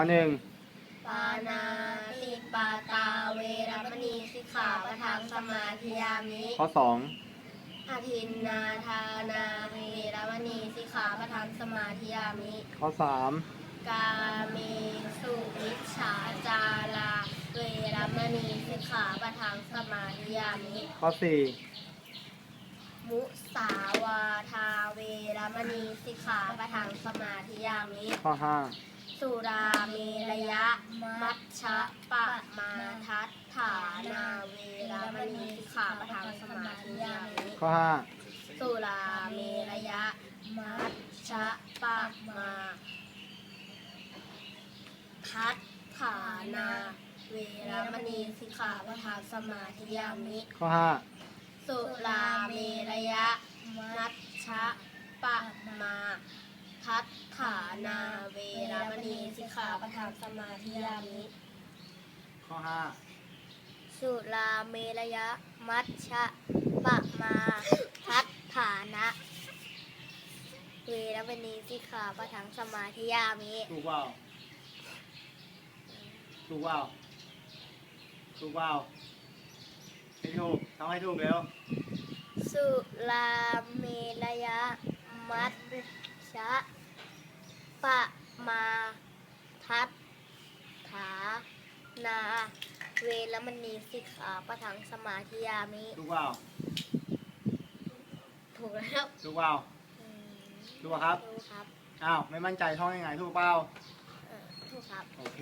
ข้อหนึ่งปานาติปาตาเวรมณีสิกขาปะทังสมาธิยามิข้อสองอาทินนาทานาเวรมณีสิกขาปะทังสมาธิยามิ ข้อสามกาเมสุวิชฉาจาราเวรมณีสิกขาปะทังสมาธิยามิ ข้อสี่มุสาวาทาเวรมณีสิกขาปะทังสมาธิยามิ ข้อห้า สุราเมระยะ มัชชะปะมาทัฏฐานาเวรมณีสิกขาปะทังสมาธิยามิ ข้อห้าสุราเมระยะ มัชชะปะมาทัฏฐานาเวรมณีสิกขาปะทังสมาธิยามิข้อห้าสุราเมระยะมัชชะปะมา ทัฏฐานาเวรมณีสิกขาปะทังสมาธิยามิข้อห้าสุราเมระยะ มัชชะปะมาทัฏฐานะ เวรมณีสิกขาปะทังสมาธิยามิถูกเปล่าถูกเปล่าถูกเปล่าไม่ถูกทำให้ถูกเร็วสุราเมระยะ มัชชะปะมา ทัฏฐานา เวรมณีสิกขาปะทังสมาธิยามิ ถูกเปล่าถูกแล้วถูกเปล่า อืมถูกเปล่าครับ ถูกครับอ้าว ไม่มั่นใจท่องยังไง ถูกเปล่า เออถูกครับ โอเค